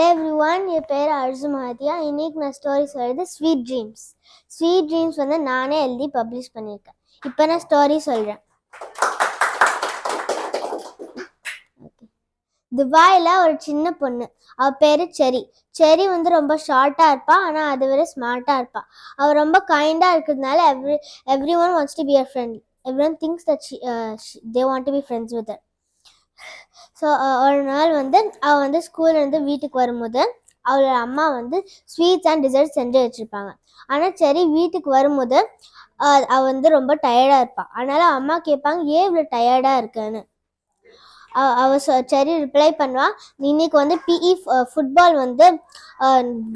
Hello everyone என் பேர் அர்ஜு மஹதியா இன்னைக்கு நான் ஸ்டோரி சொல்கிறது ஸ்வீட் ட்ரீம்ஸ் ஸ்வீட் ட்ரீம்ஸ் வந்து நானே எழுதி பப்ளிஷ் பண்ணியிருக்கேன். இப்போ நான் ஸ்டோரி சொல்கிறேன் துபாயில் ஒரு சின்ன பொண்ணு. அவள் பேர் செரி. செரி வந்து ரொம்ப ஷார்ட்டாக இருப்பாள் ஆனால் அதை விட ஸ்மார்ட்டாக இருப்பாள் அவள் ரொம்ப கைண்டாக இருக்கிறதுனால every everyone wants to be her friend everyone things that they want to be friends with so ஒரு நாள் வந்து அவள் வந்து ஸ்கூல்லேருந்து வீட்டுக்கு வரும்போது அவளோட அம்மா வந்து ஸ்வீட்ஸ் அண்ட் டிசர்ட் செஞ்சு வச்சுருப்பாங்க. ஆனால் சரி வீட்டுக்கு வரும்போது அவள் அவ வந்து ரொம்ப டயர்டாக இருப்பாள் அதனால அம்மா கேட்பாங்க ஏன் இவ்வளோ டயர்டாக இருக்குன்னு? அவ- சரி ரிப்ளை பண்ணுவா இன்னைக்கு வந்து பிஇ ஃபுட்பால் வந்து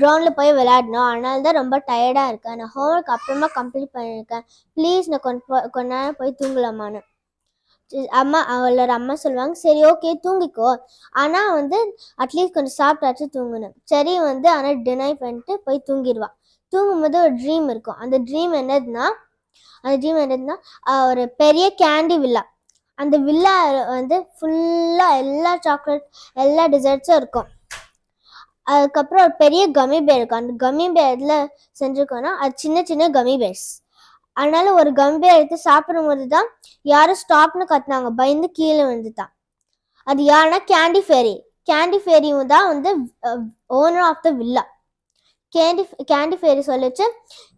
கிரவுண்டில் போய் விளையாடணும். அதனால தான் ரொம்ப டயர்டாக இருக்கேன். நான் ஹோம்ஒர்க் அப்புறமா கம்ப்ளீட் பண்ணியிருக்கேன் ப்ளீஸ் நான் கொஞ்ச கொஞ்ச நேரம் போய் தூங்கலாமான்னு. அம்மா அவளோட அம்மா சொல்லுவாங்க சரி ஓகே தூங்கிக்கோ. ஆனால் வந்து அட்லீஸ்ட் கொஞ்சம் சாப்பிட்டாச்சும் தூங்கணும். சரி வந்து ஆனால் டினை பண்ணிட்டு போய் தூங்கிடுவான் தூங்கும்போது ஒரு ட்ரீம் இருக்கும். அந்த ட்ரீம் என்னதுன்னா அந்த ட்ரீம் என்னதுன்னா ஒரு பெரிய கேண்டி வில்லா அந்த வில்லா வந்து ஃபுல்லாக எல்லா சாக்லேட் எல்லா டிசர்ட்ஸும் இருக்கும். அதுக்கப்புறம் ஒரு பெரிய கமி பேர் இருக்கும். அந்த கமி பேர் எதில் செஞ்சுருக்கோன்னா அது சின்ன சின்ன கமி பேர்ஸ் அதனால ஒரு கம்பி எடுத்து சாப்பிடும்போது தான் யாரும் ஸ்டாப்னு கத்துனாங்க. பயந்து கீழே விழுந்துட்டான். அது யாருன்னா கேண்டி ஃபேரி கேண்டி ஃபேரியும் தான் வந்து owner of the villa candy candy fairy சொல்லிச்சு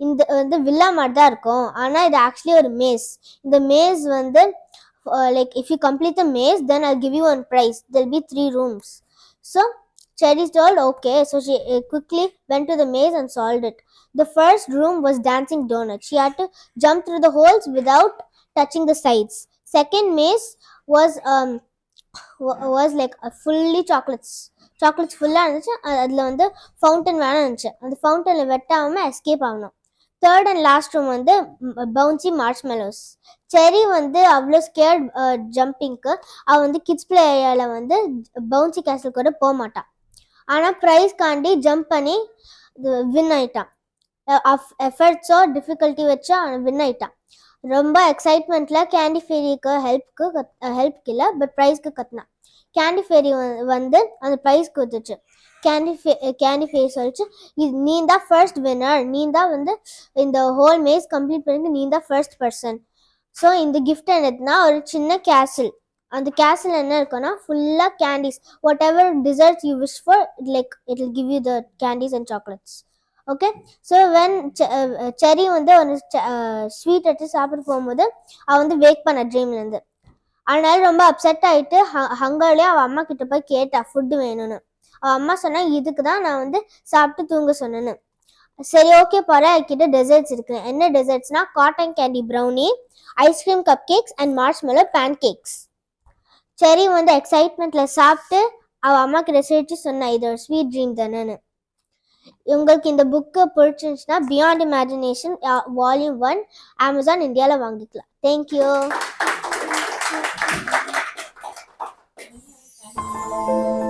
இந்த வந்து வில்லா மாதிரி தான் இருக்கும். ஆனால் இது ஆக்சுவலி ஒரு மேஸ் இந்த மேஸ் வந்து like if you complete the maze then I give you one prize there'll be three rooms so Cherry told okay, so she uh, quickly went to the maze and solved it. The first room was dancing donut. She had to jump through the holes without touching the sides. Second maze was um was like a fully chocolates. Chocolates ஃபுல்லாக இருந்துச்சு அதில் வந்து fountain வேணும் இருந்துச்சு அந்த ஃபவுண்டனில் வெட்டாமல் escape ஆகணும் தேர்ட் அண்ட் லாஸ்ட் ரூம் வந்து பவுன்சி மார்ச் மெலோஸ் செரி வந்து அவ்வளோ ஸ்கேர்ட் ஜம்பிங்க்கு அவள் வந்து கிட்ஸ் பிளே ஏரியாவில் வந்து பவுன்சி கேசல் கூட போக மாட்டாள் ஆனால் ப்ரைஸ்க்காண்டி ஜம்ப் பண்ணி வின் ஆயிட்டான். எஃபர்ட்ஸோ டிஃபிகல்ட்டி வச்சு அவன் வின் ஆயிட்டான். ரொம்ப எக்ஸைட்மெண்ட்டில் கேண்டி ஃபேரிக்கு ஹெல்ப்க்கு ஹெல்ப்க்கு இல்லை பட் ப்ரைஸ்க்கு கத்துனான். கேண்டி ஃபேரி வந்து அந்த ப்ரைஸ் கொடுத்துச்சு. கேண்டி ஃபே கேண்டி ஃபேரி சொல்லிச்சு இது நீ தான் ஃபர்ஸ்ட் வின்னர் நீ தான் வந்து இந்த ஹோல் மேஸ் கம்ப்ளீட் பண்ணிட்டு நீ தான் ஃபர்ஸ்ட் பர்சன் ஸோ இந்த கிஃப்ட் என்னதுன்னா ஒரு சின்ன கேசில் அந்த கேசில் என்ன இருக்குன்னா ஃபுல்லாக candies whatever desserts you wish for like it will give you the candies and chocolates okay so when Cherry வந்து ஒரு ஸ்வீட் uh, எடுத்து சாப்பிட்டு போகும்போது அவள் வந்து வேக் பண்ண ட்ரீம்லேருந்து அதனால ரொம்ப அப்செட் ஆகிட்டு ஹங்கர்லேயே அவள் அம்மா கிட்ட போய் கேட்டா ஃபுட்டு வேணும்னு. அவள் அம்மா சொன்னா இதுக்கு தான் நான் வந்து சாப்பிட்டு தூங்க சொன்னேன்னு. சரி ஓகே போகிற கிட்ட டெசர்ட்ஸ் இருக்கு. என்ன டெசர்ட்ஸ்னா cotton candy brownie ice cream cupcakes and marshmallow pancakes Cherry வந்து எக்ஸைட்மெண்ட்டில் சாப்பிட்டு அவள் அம்மா கிட்ட சிரிச்சு சொன்னா இது ஒரு ஸ்வீட் ட்ரீம் தானேன்னு உங்களுக்கு இந்த புக்கு பிடிச்சிருந்துச்சுன்னா beyond imagination volume one Amazon இந்தியாவில் வாங்கிக்கலாம் தேங்க்யூ Thank you.